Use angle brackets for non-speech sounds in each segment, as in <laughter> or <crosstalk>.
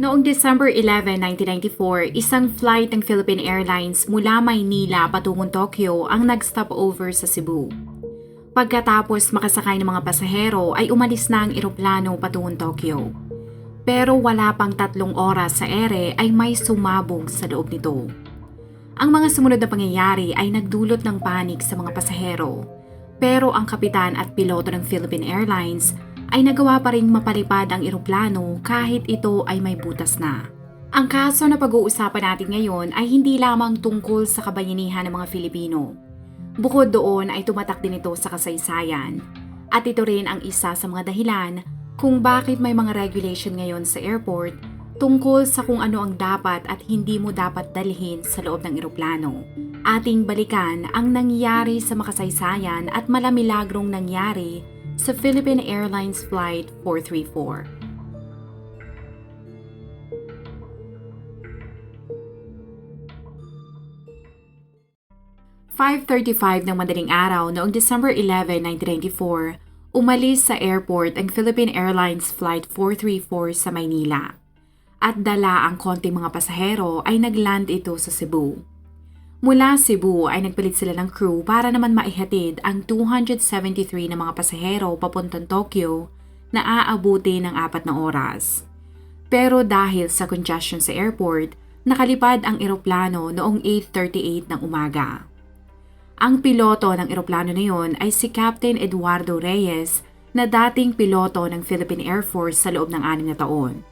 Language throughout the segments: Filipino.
Noong December 11, 1994, isang flight ng Philippine Airlines mula Maynila patungong Tokyo ang nag-stop over sa Cebu. Pagkatapos makasakay ng mga pasahero ay umalis na ang eroplano patungong Tokyo. Pero wala pang tatlong oras sa ere ay may sumabog sa loob nito. Ang mga sumunod na pangyayari ay nagdulot ng panik sa mga pasahero. Pero ang kapitan at piloto ng Philippine Airlines ay nagawa pa rin mapalipad ang eroplano kahit ito ay may butas na. Ang kaso na pag-uusapan natin ngayon ay hindi lamang tungkol sa kabayanihan ng mga Filipino. Bukod doon ay tumatak din ito sa kasaysayan. At ito rin ang isa sa mga dahilan kung bakit may mga regulation ngayon sa airport tungkol sa kung ano ang dapat at hindi mo dapat dalhin sa loob ng eroplano. Ating balikan ang nangyari sa makasaysayan at malamilagrong nangyari sa Philippine Airlines Flight 434. .5.35 ng madaling araw noong December 11, 1994, umalis sa airport ang Philippine Airlines Flight 434 sa Maynila. At dala ang konting mga pasahero ay nagland ito sa Cebu. Mula Cebu ay nagpalit sila ng crew para naman maihatid ang 273 na mga pasahero papuntang Tokyo na aabuti ng apat na oras. Pero dahil sa congestion sa airport, nakalipad ang eroplano noong 8.38 ng umaga. Ang piloto ng eroplano na yon ay si Captain Eduardo Reyes na dating piloto ng Philippine Air Force sa loob ng anim na taon.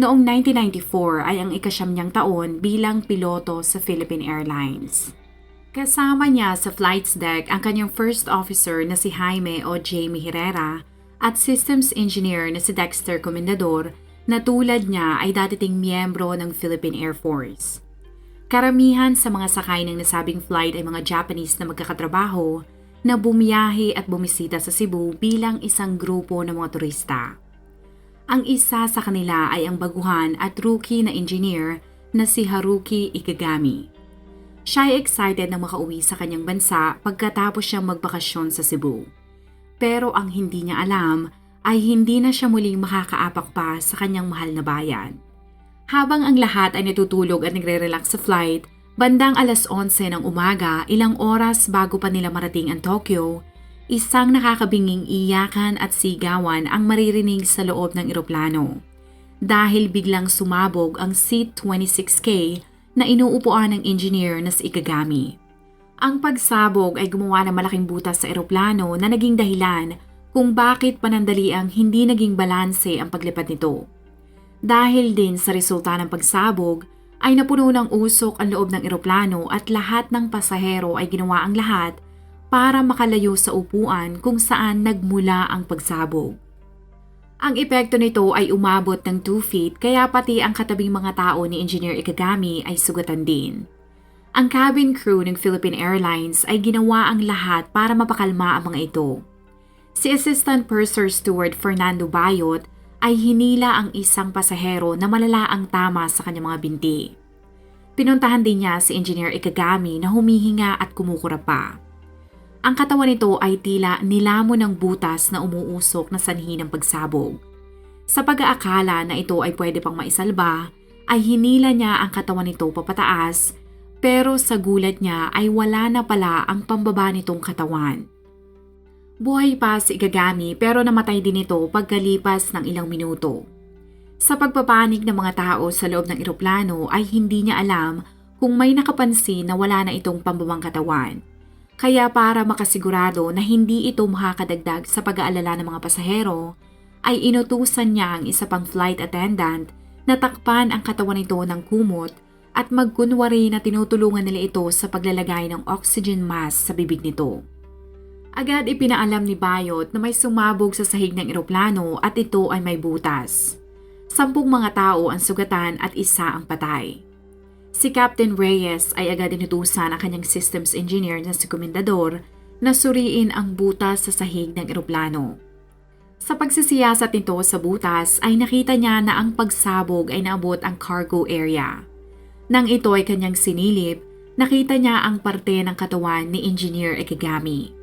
Noong 1994 ay ang ikasyam niyang taon bilang piloto sa Philippine Airlines. Kasama niya sa flights deck ang kanyang first officer na si Jaime o Jamie Herrera at systems engineer na si Dexter Comendador na tulad niya ay datiting miyembro ng Philippine Air Force. Karamihan sa mga sakay ng nasabing flight ay mga Japanese na magkakatrabaho na bumiyahe at bumisita sa Cebu bilang isang grupo ng mga turista. Ang isa sa kanila ay ang baguhan at rookie na engineer na si Haruki Ikagami. Siya ay excited na makauwi sa kanyang bansa pagkatapos siyang magbakasyon sa Cebu. Pero ang hindi niya alam ay hindi na siya muling makakaapak pa sa kanyang mahal na bayan. Habang ang lahat ay natutulog at nagre-relax sa flight, bandang alas 11 ng umaga, ilang oras bago pa nila marating ang Tokyo, Isang nakakabinging iyakan at sigawan ang maririnig sa loob ng eroplano. Dahil biglang sumabog ang seat 26K na inuupuan ng engineer na si Ikagami. Ang pagsabog ay gumawa ng malaking butas sa eroplano na naging dahilan kung bakit panandali ang hindi naging balanse ang paglipad nito. Dahil din sa resulta ng pagsabog, ay napuno ng usok ang loob ng eroplano at lahat ng pasahero ay ginawa ang lahat para makalayo sa upuan kung saan nagmula ang pagsabog. Ang epekto nito ay umabot ng 2 feet kaya pati ang katabing mga tao ni Engineer Ikagami ay sugatan din. Ang cabin crew ng Philippine Airlines ay ginawa ang lahat para mapakalma ang mga ito. Si Assistant Purser Steward Fernando Bayot ay hinila ang isang pasahero na malala ang tama sa kanyang mga binti. Pinuntahan din niya si Engineer Ikagami na humihinga at kumukura pa. Ang katawan nito ay tila nilamon ng butas na umuusok na sanhi ng pagsabog. Sa pag-aakala na ito ay pwede pang maisalba, ay hinila niya ang katawan nito papataas pero sa gulat niya ay wala na pala ang pambaba nitong katawan. Buhay pa si Igagami pero namatay din ito pagkalipas ng ilang minuto. Sa pagpapanig ng mga tao sa loob ng eroplano ay hindi niya alam kung may nakapansin na wala na itong pambabang katawan. Kaya para makasigurado na hindi ito makakadagdag sa pag-aalala ng mga pasahero, ay inutusan niya ang isa pang flight attendant na takpan ang katawan nito ng kumot at magkunwari na tinutulungan nila ito sa paglalagay ng oxygen mask sa bibig nito. Agad ipinaalam ni Bayot na may sumabog sa sahig ng eroplano at ito ay may butas. Sampung mga tao ang sugatan at isa ang patay. Si Captain Reyes ay agad inutusan ang kanyang systems engineer na si Komendador na suriin ang butas sa sahig ng eroplano. Sa pagsisiyasat nito sa butas ay nakita niya na ang pagsabog ay naabot ang cargo area. Nang ito ay kanyang sinilip, nakita niya ang parte ng katawan ni Engineer Ikigami.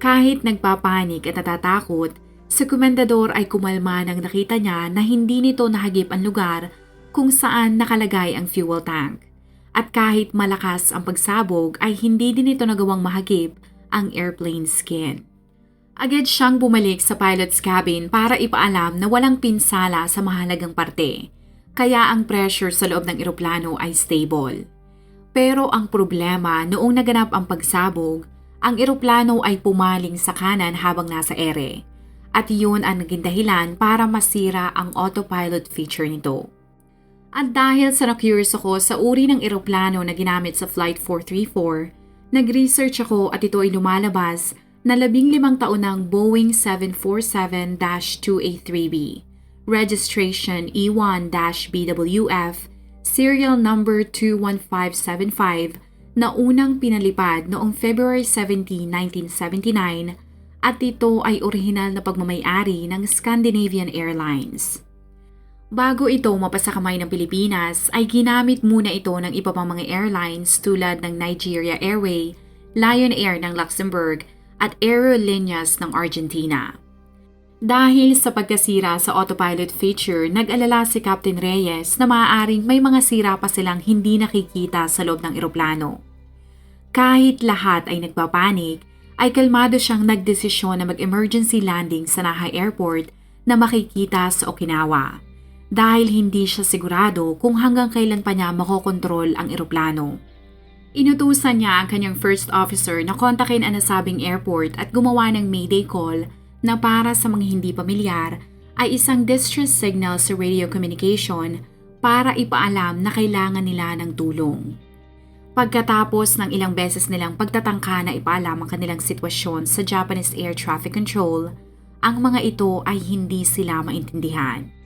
Kahit nagpapanik at natatakot, si komendador ay kumalma nang nakita niya na hindi nito nahagip ang lugar kung saan nakalagay ang fuel tank. At kahit malakas ang pagsabog ay hindi din ito nagawang mahagip ang airplane skin. Agad siyang bumalik sa pilot's cabin para ipaalam na walang pinsala sa mahalagang parte, kaya ang pressure sa loob ng eroplano ay stable. Pero ang problema noong naganap ang pagsabog, ang eroplano ay pumaling sa kanan habang nasa ere. At yun ang naging dahilan para masira ang autopilot feature nito. At dahil sa na-curious ako sa uri ng eroplano na ginamit sa Flight 434, nag-research ako at ito ay lumalabas na labing limang taon ng Boeing 747-283B, registration E E1-BWF, serial number 21575 na unang pinalipad noong February 17, 1979 at ito ay orihinal na pagmamayari ng Scandinavian Airlines. Bago ito mapasa kamay ng Pilipinas, ay ginamit muna ito ng iba pang mga airlines tulad ng Nigeria Airway, Lion Air ng Luxembourg at Aerolíneas ng Argentina. Dahil sa pagkasira sa autopilot feature, nag-alala si Captain Reyes na maaaring may mga sira pa silang hindi nakikita sa loob ng eroplano. Kahit lahat ay nagpapanik, ay kalmado siyang nagdesisyon na mag-emergency landing sa Naha Airport na makikita sa Okinawa dahil hindi siya sigurado kung hanggang kailan pa niya makokontrol ang eroplano. Inutusan niya ang kanyang first officer na kontakin ang nasabing airport at gumawa ng mayday call na para sa mga hindi pamilyar ay isang distress signal sa radio communication para ipaalam na kailangan nila ng tulong. Pagkatapos ng ilang beses nilang pagtatangka na ipaalam ang kanilang sitwasyon sa Japanese Air Traffic Control, ang mga ito ay hindi sila maintindihan.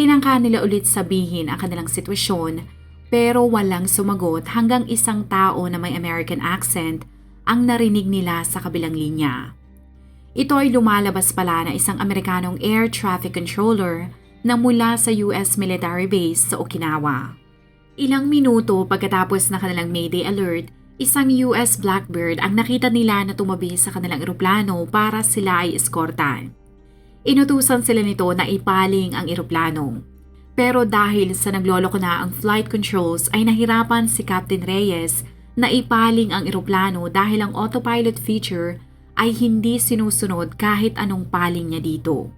Tinangka nila ulit sabihin ang kanilang sitwasyon pero walang sumagot hanggang isang tao na may American accent ang narinig nila sa kabilang linya. Ito ay lumalabas pala na isang Amerikanong air traffic controller na mula sa US military base sa Okinawa. Ilang minuto pagkatapos na kanilang Mayday alert, isang US Blackbird ang nakita nila na tumabi sa kanilang eroplano para sila ay eskortan. Inutusan sila nito na ipaling ang eroplano. Pero dahil sa nagloloko na ang flight controls ay nahirapan si Captain Reyes na ipaling ang eroplano dahil ang autopilot feature ay hindi sinusunod kahit anong paling niya dito.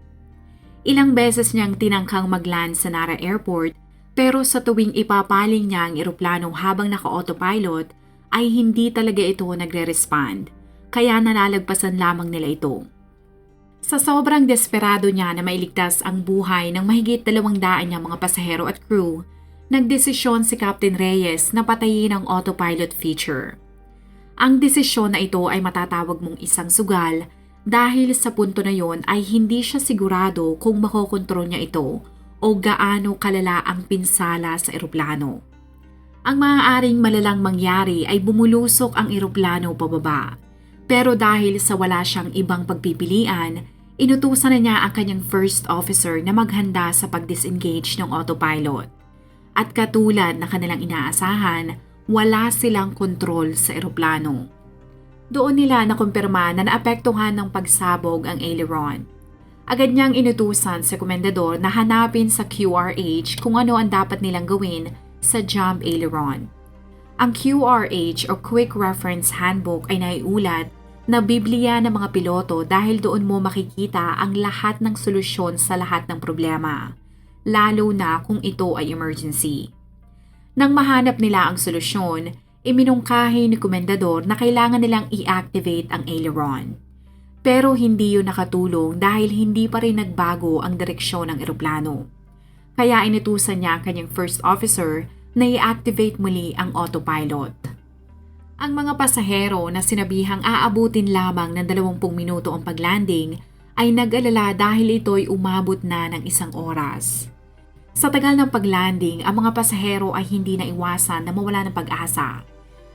Ilang beses niyang tinangkang magland sa Nara Airport pero sa tuwing ipapaling niya ang eroplano habang naka-autopilot ay hindi talaga ito nagre-respond, kaya nalalagpasan lamang nila ito. Sa sobrang desperado niya na mailigtas ang buhay ng mahigit dalawang daan niyang mga pasahero at crew, nagdesisyon si Captain Reyes na patayin ang autopilot feature. Ang desisyon na ito ay matatawag mong isang sugal dahil sa punto na yon ay hindi siya sigurado kung makokontrol niya ito o gaano kalala ang pinsala sa eroplano. Ang maaaring malalang mangyari ay bumulusok ang eroplano pababa. Pero dahil sa wala siyang ibang pagpipilian, inutusan na niya ang kanyang first officer na maghanda sa pag-disengage ng autopilot. At katulad na kanilang inaasahan, wala silang kontrol sa eroplano. Doon nila nakumpirma na naapektuhan ng pagsabog ang aileron Agad niyang inutusan sa komendador na hanapin sa QRH kung ano ang dapat nilang gawin sa jump aileron. Ang QRH o Quick Reference Handbook ay naiulat na Biblia ng mga piloto dahil doon mo makikita ang lahat ng solusyon sa lahat ng problema, lalo na kung ito ay emergency. Nang mahanap nila ang solusyon, iminungkahi ni komendador na kailangan nilang i-activate ang aileron. Pero hindi yun nakatulong dahil hindi pa rin nagbago ang direksyon ng eroplano. Kaya inutusan niya ang kanyang first officer na i-activate muli ang autopilot. Ang mga pasahero na sinabihang aabutin lamang ng 20 minuto ang paglanding ay nag-alala dahil ito'y umabot na ng isang oras. Sa tagal ng paglanding, ang mga pasahero ay hindi na iwasan na mawala ng pag-asa.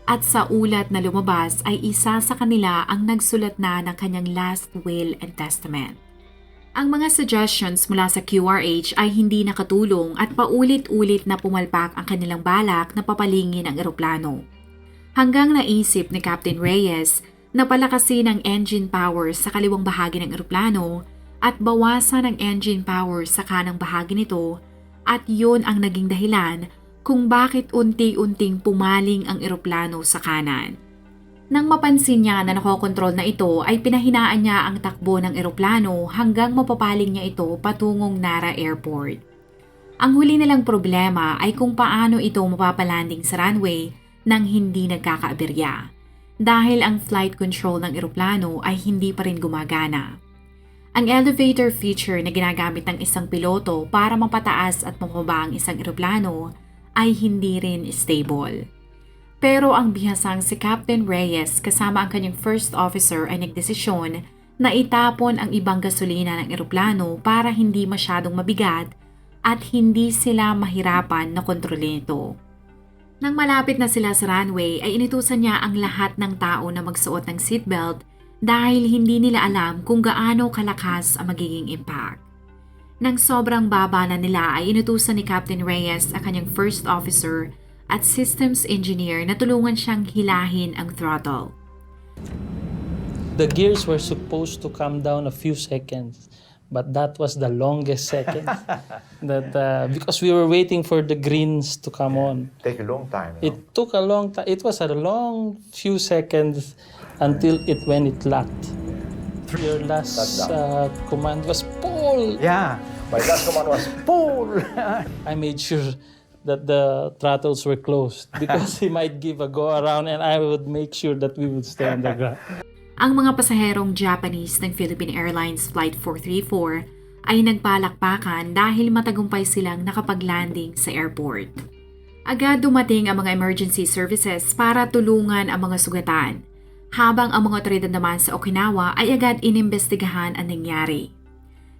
At sa ulat na lumabas ay isa sa kanila ang nagsulat na ng kanyang last will and testament. Ang mga suggestions mula sa QRH ay hindi nakatulong at paulit-ulit na pumalpak ang kanilang balak na papalingin ang eroplano. Hanggang naisip ni Captain Reyes na palakasin ang engine power sa kaliwang bahagi ng eroplano at bawasan ang engine power sa kanang bahagi nito at yun ang naging dahilan kung bakit unti-unting pumaling ang eroplano sa kanan. Nang mapansin niya na nakokontrol na ito ay pinahinaan niya ang takbo ng eroplano hanggang mapapaling niya ito patungong Nara Airport. Ang huli nilang problema ay kung paano ito mapapalanding sa runway nang hindi nagkakaaberya dahil ang flight control ng eroplano ay hindi pa rin gumagana. Ang elevator feature na ginagamit ng isang piloto para mapataas at mababa ang isang eroplano ay hindi rin stable. Pero ang bihasang si Captain Reyes kasama ang kanyang first officer ay nagdesisyon na itapon ang ibang gasolina ng eroplano para hindi masyadong mabigat at hindi sila mahirapan na kontrolin ito. Nang malapit na sila sa runway ay inutusan niya ang lahat ng tao na magsuot ng seatbelt dahil hindi nila alam kung gaano kalakas ang magiging impact. Nang sobrang baba na nila ay inutusan ni Captain Reyes ang kanyang first officer at systems engineer na tulungan siyang hilahin ang throttle. The gears were supposed to come down a few seconds, but that was the longest second. that uh, because we were waiting for the greens to come on. Take a long time. know? It took a long time. It was a long few seconds until it when it locked. Your last uh, command was pull. Yeah. My last command was pull. <laughs> I made sure that the throttles were closed because he might give a go around, and I would make sure that we would stay on the ground. <laughs> Ang mga pasaherong Japanese ng Philippine Airlines Flight 434 ay nagpalakpakan dahil matagumpay silang nakapaglanding sa airport. Agad dumating ang mga emergency services para tulungan ang mga sugatan, habang ang mga otoridad naman sa Okinawa ay agad inimbestigahan ang nangyari.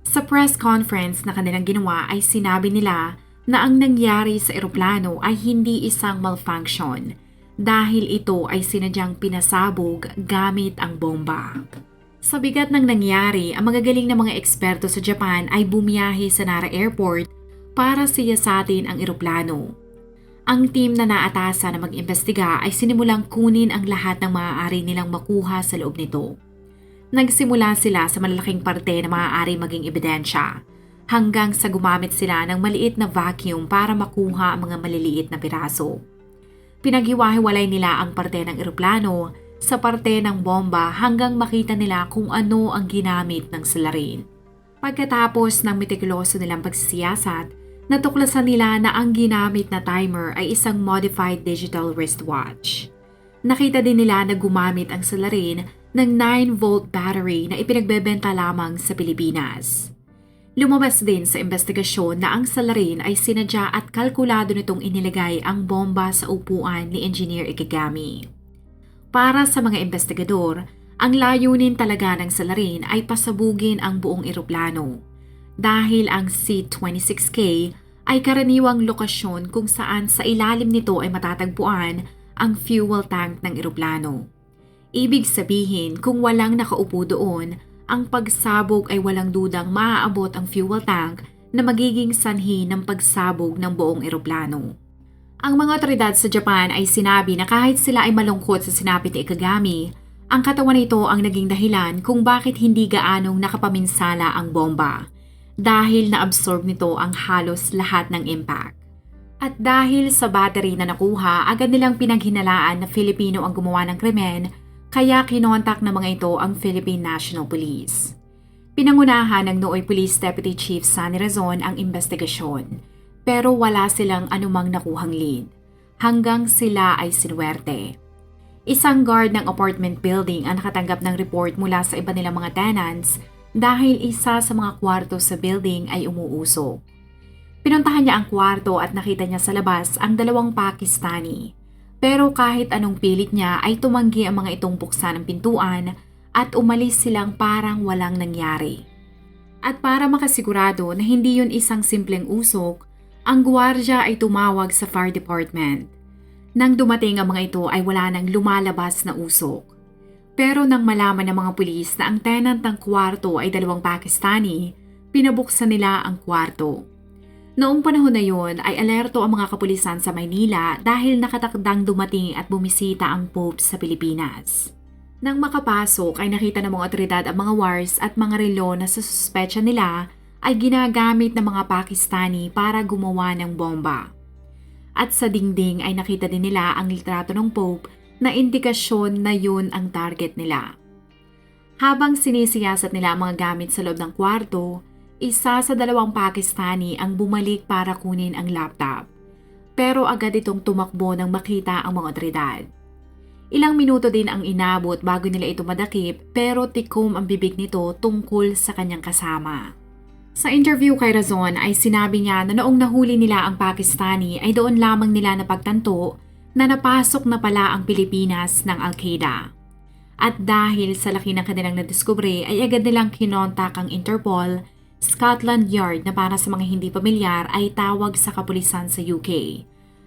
Sa press conference na kanilang ginawa ay sinabi nila na ang nangyari sa eroplano ay hindi isang malfunction dahil ito ay sinadyang pinasabog gamit ang bomba. Sa bigat ng nangyari, ang magagaling na mga eksperto sa Japan ay bumiyahe sa Nara Airport para siyasatin ang eroplano. Ang team na naatasa na mag-imbestiga ay sinimulang kunin ang lahat ng maaari nilang makuha sa loob nito. Nagsimula sila sa malalaking parte na maaari maging ebidensya, hanggang sa gumamit sila ng maliit na vacuum para makuha ang mga maliliit na piraso. Pinaghiwa-hiwalay nila ang parte ng eroplano sa parte ng bomba hanggang makita nila kung ano ang ginamit ng salarin. Pagkatapos ng metikuloso nilang pagsisiyasat, natuklasan nila na ang ginamit na timer ay isang modified digital wristwatch. Nakita din nila na gumamit ang salarin ng 9-volt battery na ipinagbebenta lamang sa Pilipinas. Lumabas din sa investigasyon na ang salarin ay sinadya at kalkulado nitong inilagay ang bomba sa upuan ni Engineer Ikigami. Para sa mga investigador, ang layunin talaga ng salarin ay pasabugin ang buong eroplano dahil ang C-26K ay karaniwang lokasyon kung saan sa ilalim nito ay matatagpuan ang fuel tank ng eroplano. Ibig sabihin kung walang nakaupo doon, ang pagsabog ay walang dudang maaabot ang fuel tank na magiging sanhi ng pagsabog ng buong eroplano. Ang mga otoridad sa Japan ay sinabi na kahit sila ay malungkot sa sinapit ni Ikagami, ang katawan nito ang naging dahilan kung bakit hindi gaanong nakapaminsala ang bomba dahil na-absorb nito ang halos lahat ng impact. At dahil sa battery na nakuha, agad nilang pinaghinalaan na Filipino ang gumawa ng krimen kaya kinontak ng mga ito ang Philippine National Police. Pinangunahan ng Nooy Police Deputy Chief Sunny Razon ang investigasyon, pero wala silang anumang nakuhang lead, hanggang sila ay sinwerte. Isang guard ng apartment building ang nakatanggap ng report mula sa iba nilang mga tenants dahil isa sa mga kwarto sa building ay umuusok. Pinuntahan niya ang kwarto at nakita niya sa labas ang dalawang Pakistani pero kahit anong pilit niya ay tumanggi ang mga itong buksan ng pintuan at umalis silang parang walang nangyari. At para makasigurado na hindi yun isang simpleng usok, Ang gwardya ay tumawag sa fire department. Nang dumating ang mga ito ay wala nang lumalabas na usok. Pero nang malaman ng mga pulis na ang tenant ng kwarto ay dalawang Pakistani, pinabuksan nila ang kwarto. Noong panahon na yon ay alerto ang mga kapulisan sa Maynila dahil nakatakdang dumating at bumisita ang Pope sa Pilipinas. Nang makapasok ay nakita ng mga otoridad ang mga wars at mga relo na sa suspecha nila ay ginagamit ng mga Pakistani para gumawa ng bomba. At sa dingding ay nakita din nila ang litrato ng Pope na indikasyon na yun ang target nila. Habang sinisiyasat nila ang mga gamit sa loob ng kwarto, isa sa dalawang Pakistani ang bumalik para kunin ang laptop. Pero agad itong tumakbo nang makita ang mga otoridad. Ilang minuto din ang inabot bago nila ito madakip pero tikom ang bibig nito tungkol sa kanyang kasama. Sa interview kay Razon ay sinabi niya na noong nahuli nila ang Pakistani ay doon lamang nila napagtanto na napasok na pala ang Pilipinas ng Al-Qaeda. At dahil sa laki ng kanilang nadiskubre ay agad nilang kinontak ang Interpol, Scotland Yard na para sa mga hindi pamilyar ay tawag sa kapulisan sa UK.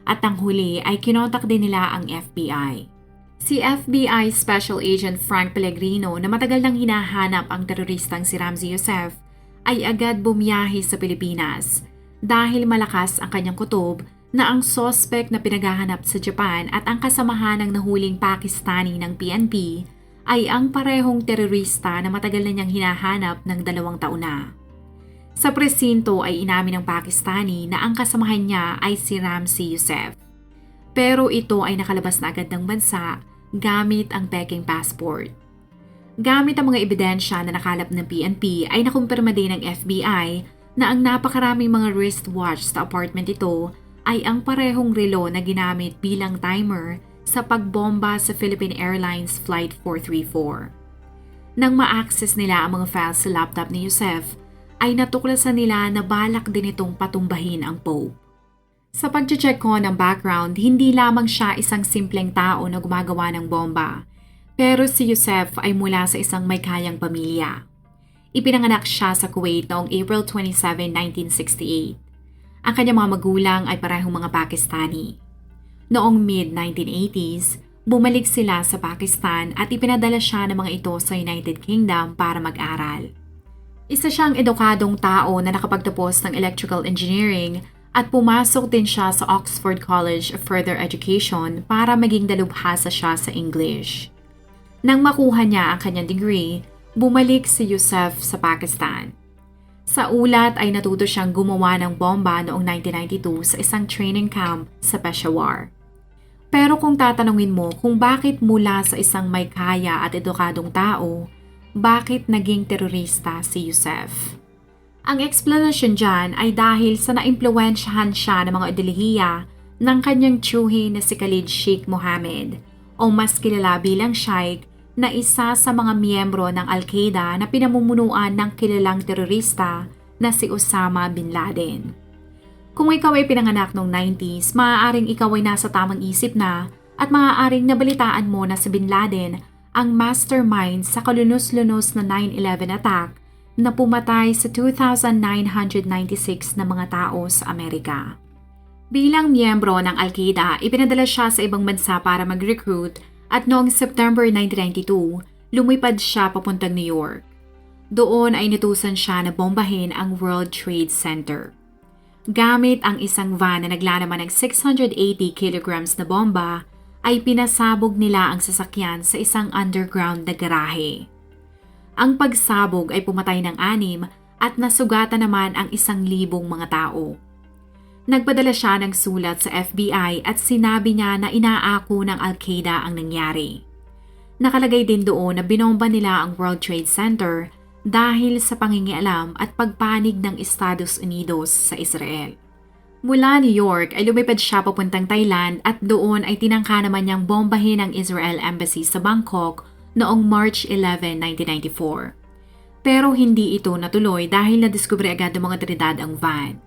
At ang huli ay kinontak din nila ang FBI. Si FBI Special Agent Frank Pellegrino na matagal nang hinahanap ang teroristang si Ramzi Youssef ay agad bumiyahe sa Pilipinas dahil malakas ang kanyang kutob na ang sospek na pinaghahanap sa Japan at ang kasamahan ng nahuling Pakistani ng PNP ay ang parehong terorista na matagal na niyang hinahanap ng dalawang taon na. Sa presinto ay inamin ng Pakistani na ang kasamahan niya ay si Ramzi Youssef. Pero ito ay nakalabas na agad ng bansa gamit ang peking passport. Gamit ang mga ebidensya na nakalap ng PNP ay nakumpirma din ng FBI na ang napakaraming mga wristwatch sa apartment ito ay ang parehong relo na ginamit bilang timer sa pagbomba sa Philippine Airlines Flight 434. Nang ma-access nila ang mga files sa laptop ni Yusef, ay natuklasan nila na balak din itong patumbahin ang Pope. Sa pag-check ko ng background, hindi lamang siya isang simpleng tao na gumagawa ng bomba. Pero si Yusef ay mula sa isang may kayang pamilya. Ipinanganak siya sa Kuwait noong April 27, 1968. Ang kanyang mga magulang ay parehong mga Pakistani. Noong mid-1980s, bumalik sila sa Pakistan at ipinadala siya ng mga ito sa United Kingdom para mag-aral. Isa siyang edukadong tao na nakapagtapos ng electrical engineering at pumasok din siya sa Oxford College of Further Education para maging dalubhasa siya sa English. Nang makuha niya ang kanyang degree, bumalik si Yusef sa Pakistan. Sa ulat ay natuto siyang gumawa ng bomba noong 1992 sa isang training camp sa Peshawar. Pero kung tatanungin mo kung bakit mula sa isang may kaya at edukadong tao, bakit naging terorista si Yusef? Ang explanation dyan ay dahil sa naimpluwensyahan siya ng mga ideolohiya ng kanyang tsuhi na si Khalid Sheikh Mohammed o mas kilala bilang Sheikh na isa sa mga miyembro ng Al-Qaeda na pinamumunuan ng kilalang terorista na si Osama Bin Laden. Kung ikaw ay pinanganak noong 90s, maaaring ikaw ay nasa tamang isip na at maaaring nabalitaan mo na si Bin Laden ang mastermind sa kalunos-lunos na 9-11 attack na pumatay sa 2,996 na mga tao sa Amerika. Bilang miyembro ng Al-Qaeda, ipinadala siya sa ibang bansa para mag-recruit at noong September 1992, lumipad siya papuntang New York. Doon ay inutusan siya na bombahin ang World Trade Center. Gamit ang isang van na naglalaman ng 680 kilograms na bomba, ay pinasabog nila ang sasakyan sa isang underground na garahe. Ang pagsabog ay pumatay ng anim at nasugatan naman ang isang libong mga tao. Nagpadala siya ng sulat sa FBI at sinabi niya na inaako ng Al-Qaeda ang nangyari. Nakalagay din doon na binomba nila ang World Trade Center dahil sa pangingialam at pagpanig ng Estados Unidos sa Israel. Mula New York ay lumipad siya papuntang Thailand at doon ay tinangka naman niyang bombahin ang Israel Embassy sa Bangkok noong March 11, 1994. Pero hindi ito natuloy dahil nadiskubre agad ng mga otoridad ang van.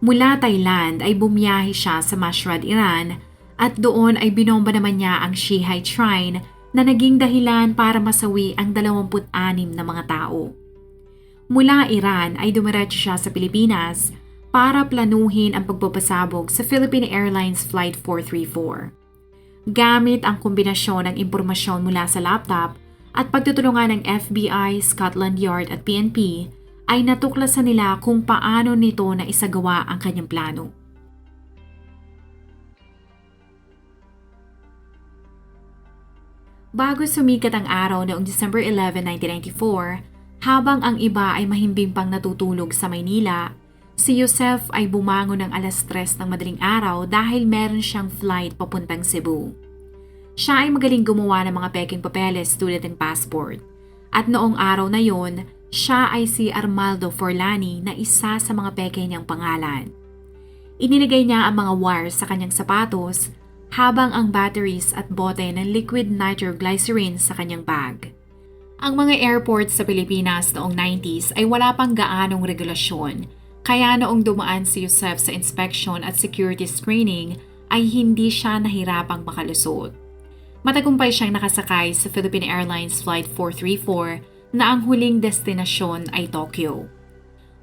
Mula Thailand ay bumiyahe siya sa Mashhad, Iran at doon ay binomba naman niya ang Shihay Shrine na naging dahilan para masawi ang 26 na mga tao. Mula Iran ay dumiretso siya sa Pilipinas para planuhin ang pagpapasabog sa Philippine Airlines Flight 434. Gamit ang kombinasyon ng impormasyon mula sa laptop at pagtutulungan ng FBI, Scotland Yard at PNP, ay natuklasan nila kung paano nito na isagawa ang kanyang plano. Bago sumikat ang araw noong December 11, 1994, habang ang iba ay mahimbing pang natutulog sa Maynila, si Yosef ay bumangon ng alas 3 ng madaling araw dahil meron siyang flight papuntang Cebu. Siya ay magaling gumawa ng mga peking papeles tulad ng passport. At noong araw na yon, siya ay si Armaldo Forlani na isa sa mga peke niyang pangalan. Inilagay niya ang mga wires sa kanyang sapatos habang ang batteries at bote ng liquid nitroglycerin sa kanyang bag. Ang mga airports sa Pilipinas noong 90s ay wala pang gaanong regulasyon, kaya noong dumaan si Yusef sa inspection at security screening ay hindi siya nahirapang makalusot. Matagumpay siyang nakasakay sa Philippine Airlines Flight 434 na ang huling destinasyon ay Tokyo.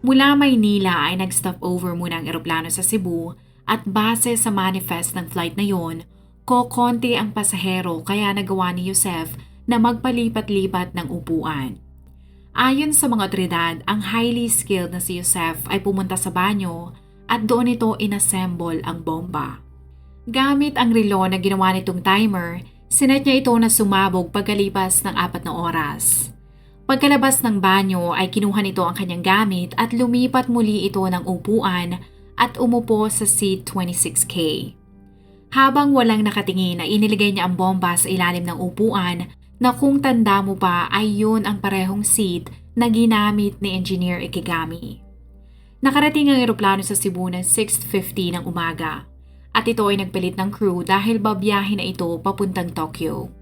Mula Maynila ay nag-stop over muna ang eroplano sa Cebu at base sa manifest ng flight na yon, kokonti ang pasahero kaya nagawa ni Yosef na magpalipat-lipat ng upuan. Ayon sa mga otoridad, ang highly skilled na si Yosef ay pumunta sa banyo at doon ito inassemble ang bomba. Gamit ang relo na ginawa nitong timer, sinet niya ito na sumabog pagkalipas ng apat na oras. Pagkalabas ng banyo ay kinuha nito ang kanyang gamit at lumipat muli ito ng upuan at umupo sa seat 26K. Habang walang nakatingin ay iniligay niya ang bomba sa ilalim ng upuan na kung tanda mo pa ay yun ang parehong seat na ginamit ni Engineer Ikigami. Nakarating ang eroplano sa Cebu ng 6.50 ng umaga at ito ay nagpalit ng crew dahil babiyahin na ito papuntang Tokyo.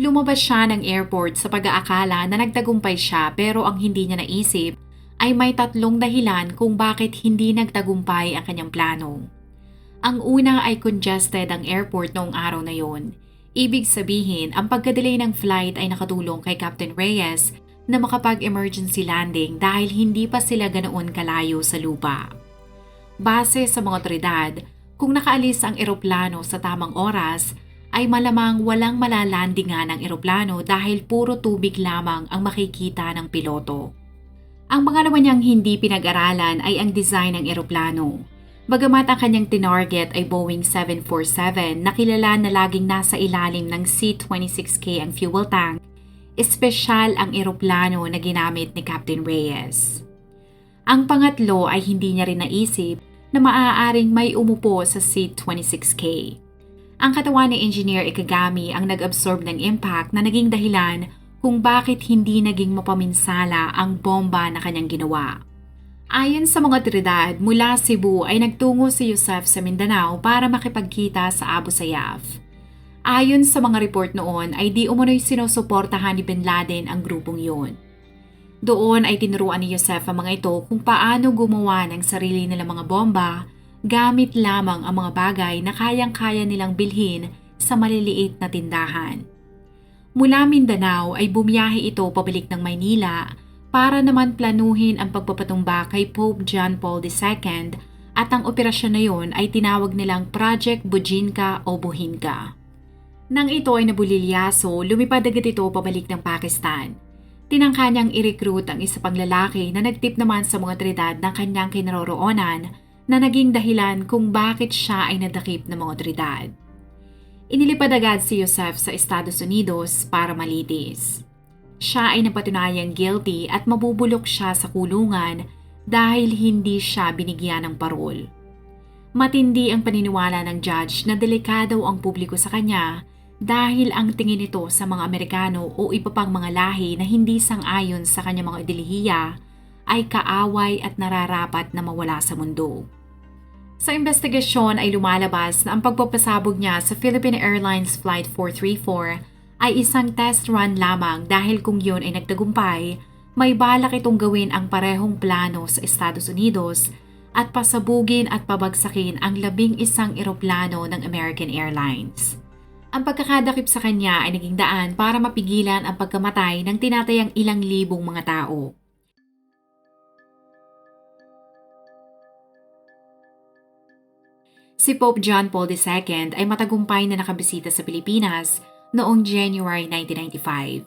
Lumabas siya ng airport sa pag-aakala na nagtagumpay siya pero ang hindi niya naisip ay may tatlong dahilan kung bakit hindi nagtagumpay ang kanyang plano. Ang una ay congested ang airport noong araw na yon. Ibig sabihin, ang pagkadelay ng flight ay nakatulong kay Captain Reyes na makapag-emergency landing dahil hindi pa sila ganoon kalayo sa lupa. Base sa mga otoridad, kung nakaalis ang eroplano sa tamang oras, ay malamang walang malalandingan ang eroplano dahil puro tubig lamang ang makikita ng piloto. Ang naman niyang hindi pinag-aralan ay ang design ng eroplano. Bagamat ang kanyang tinarget ay Boeing 747 na kilala na laging nasa ilalim ng C-26K ang fuel tank, espesyal ang eroplano na ginamit ni Captain Reyes. Ang pangatlo ay hindi niya rin naisip na maaaring may umupo sa C-26K. Ang katawan ni Engineer Ikagami ang nag-absorb ng impact na naging dahilan kung bakit hindi naging mapaminsala ang bomba na kanyang ginawa. Ayon sa mga otoridad, mula Cebu ay nagtungo si Yusef sa Mindanao para makipagkita sa Abu Sayyaf. Ayon sa mga report noon ay di umano'y sinusuportahan ni Bin Laden ang grupong yun. Doon ay tinuruan ni Yusef ang mga ito kung paano gumawa ng sarili nilang mga bomba gamit lamang ang mga bagay na kayang-kaya nilang bilhin sa maliliit na tindahan. Mula Mindanao ay bumiyahe ito pabalik ng Maynila para naman planuhin ang pagpapatumba kay Pope John Paul II at ang operasyon na yon ay tinawag nilang Project Bujinka o Buhinka. Nang ito ay nabulilyaso, lumipad agad ito pabalik ng Pakistan. Tinangka niyang i-recruit ang isa pang lalaki na nagtip naman sa mga otoridad ng kanyang kinaroroonan na naging dahilan kung bakit siya ay nadakip ng mga otoridad. Inilipad agad si Yosef sa Estados Unidos para malitis. Siya ay napatunayang guilty at mabubulok siya sa kulungan dahil hindi siya binigyan ng parol. Matindi ang paniniwala ng judge na delikado ang publiko sa kanya dahil ang tingin nito sa mga Amerikano o iba pang mga lahi na hindi sang-ayon sa kanyang mga ideolohiya ay kaaway at nararapat na mawala sa mundo. Sa investigasyon ay lumalabas na ang pagpapasabog niya sa Philippine Airlines Flight 434 ay isang test run lamang dahil kung yun ay nagtagumpay, may balak itong gawin ang parehong plano sa Estados Unidos at pasabugin at pabagsakin ang labing isang eroplano ng American Airlines. Ang pagkakadakip sa kanya ay naging daan para mapigilan ang pagkamatay ng tinatayang ilang libong mga tao. Si Pope John Paul II ay matagumpay na nakabisita sa Pilipinas noong January 1995.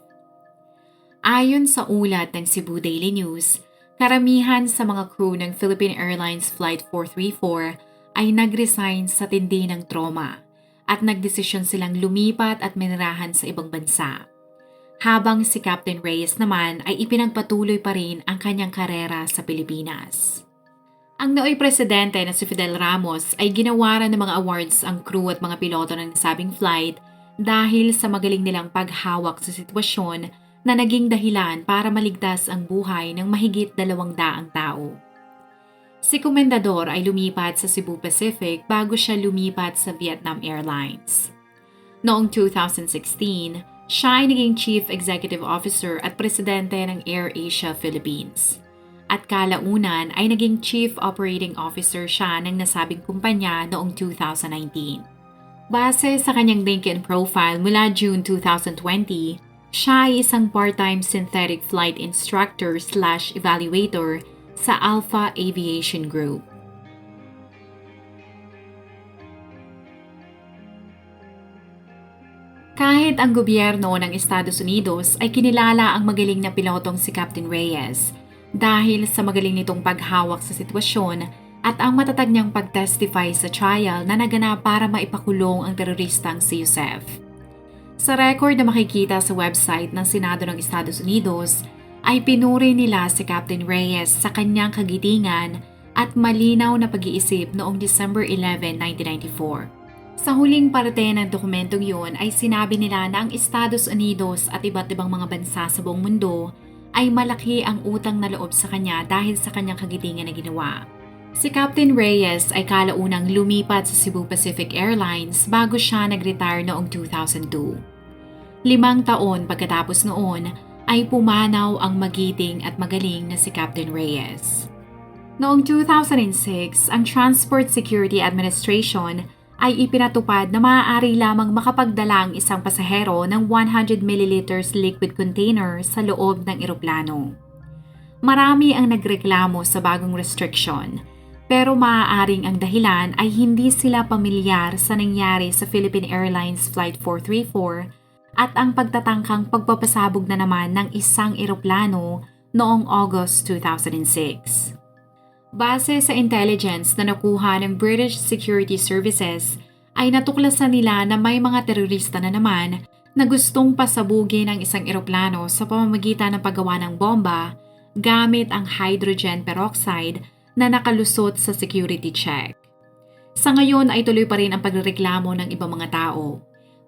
Ayon sa ulat ng Cebu Daily News, karamihan sa mga crew ng Philippine Airlines Flight 434 ay nag-resign sa tindi ng trauma at nagdesisyon silang lumipat at minirahan sa ibang bansa. Habang si Captain Reyes naman ay ipinagpatuloy pa rin ang kanyang karera sa Pilipinas. Ang nooy presidente na si Fidel Ramos ay ginawaran ng mga awards ang crew at mga piloto ng nasabing flight dahil sa magaling nilang paghawak sa sitwasyon na naging dahilan para maligtas ang buhay ng mahigit dalawang daang tao. Si Komendador ay lumipat sa Cebu Pacific bago siya lumipat sa Vietnam Airlines. Noong 2016, siya ay naging Chief Executive Officer at Presidente ng AirAsia Philippines. At kalaunan ay naging Chief Operating Officer siya ng nasabing kumpanya noong 2019. Base sa kanyang LinkedIn profile mula June 2020, siya ay isang part-time synthetic flight instructor slash evaluator sa Alpha Aviation Group. Kahit ang gobyerno ng Estados Unidos ay kinilala ang magaling na pilotong si Captain Reyes dahil sa magaling nitong paghawak sa sitwasyon at ang matatag niyang pagtestify sa trial na naganap para maipakulong ang teroristang si Yusef. Sa record na makikita sa website ng Senado ng Estados Unidos, ay pinuri nila si Captain Reyes sa kanyang kagitingan at malinaw na pag-iisip noong December 11, 1994. Sa huling parte ng dokumentong yun ay sinabi nila na ang Estados Unidos at iba't ibang mga bansa sa buong mundo ay malaki ang utang na loob sa kanya dahil sa kanyang kagitingan na ginawa. Si Captain Reyes ay kalaunang lumipat sa Cebu Pacific Airlines bago siya nag-retire noong 2002. Limang taon pagkatapos noon ay pumanaw ang magiting at magaling na si Captain Reyes. Noong 2006, ang Transport Security Administration ay ipinatupad na maaari lamang makapagdala ang isang pasahero ng 100 ml liquid container sa loob ng eroplano. Marami ang nagreklamo sa bagong restriction, pero maaaring ang dahilan ay hindi sila pamilyar sa nangyari sa Philippine Airlines Flight 434 at ang pagtatangkang pagpapasabog na naman ng isang eroplano noong August 2006. Base sa intelligence na nakuha ng British Security Services, ay natuklasan nila na may mga terorista na naman na gustong pasabugin ang isang eroplano sa pamamagitan ng paggawa ng bomba gamit ang hydrogen peroxide na nakalusot sa security check. Sa ngayon ay tuloy pa rin ang pagreklamo ng ibang mga tao.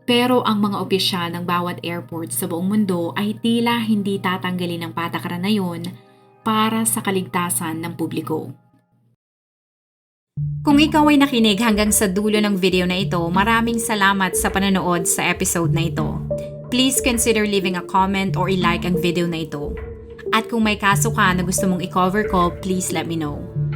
Pero ang mga opisyal ng bawat airport sa buong mundo ay tila hindi tatanggalin ang patakaran na yun para sa kaligtasan ng publiko. Kung ikaw ay nakinig hanggang sa dulo ng video na ito, maraming salamat sa panonood sa episode na ito. Please consider leaving a comment or i-like ang video na ito. At kung may kaso ka na gusto mong i-cover ko, please let me know.